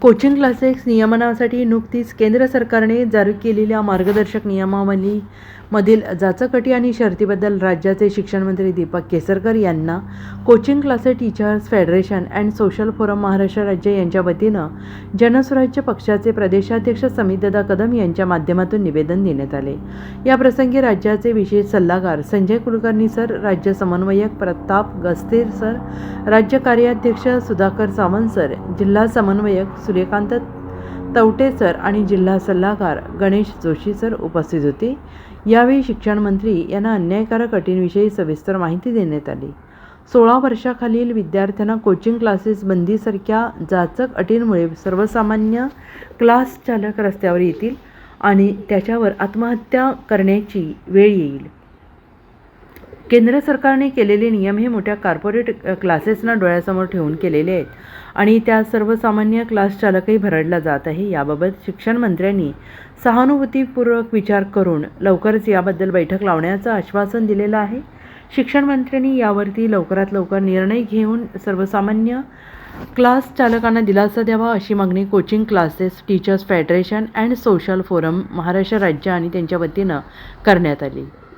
Coaching classes नियमनासाठी नुकतीच केंद्र सरकारने जारी केलेल्या मार्गदर्शक नियमावली मधील जाचकटी आणि शर्तीबद्दल राज्याचे शिक्षणमंत्री दीपक केसरकर यांना coaching classes teachers federation and social forum Maharashtra राज्य यांच्या वतीनं जनसुराज्य पक्षाचे प्रदेशाध्यक्ष समितदा कदम यांच्या माध्यमातून निवेदन देण्यात आले. या प्रसंगी राज्याचे विशेष सल्लागार संजय कुलकर्णी सर राज्य समन्वयक प्रताप गस्तीर सर राज्य कार्याध्यक्ष सुधाकर सावंत सर जिल्हा समन्वयक सूर्यकांत तवटे सर आणि जिल्हा सल्लागार गणेश जोशी सर उपस्थित होते. यावेळी शिक्षण मंत्री यांना अन्यायकारक अटींविषयी सविस्तर माहिती देण्यात आली. सोळा वर्षाखालील विद्यार्थ्यांना कोचिंग क्लासेस बंदीसारख्या जाचक अटींमुळे सर्वसामान्य क्लास चालक रस्त्यावर येतील आणि त्याच्यावर आत्महत्या करण्याची वेळ येईल. केंद्र सरकारने केलेले नियम हे मोठ्या कॉर्पोरेट क्लासेसना डोळ्यासमोर ठेवून केलेले आहेत. आणि त्या सर्वसामान्य क्लास चालकही भरडला जात आहे. याबाबत शिक्षण मंत्र्यांनी सहानुभूतीपूर्वक विचार करून लवकरच याबद्दल बैठक लावण्याचं आश्वासन दिलेलं आहे. शिक्षण मंत्र्यांनी यावरती लवकरात लवकर निर्णय घेऊन सर्वसामान्य क्लास चालकांना दिलासा द्यावा अशी मागणी coaching classes teachers federation and social forum Maharashtra राज्य आणि त्यांच्या वतीनं करण्यात आली.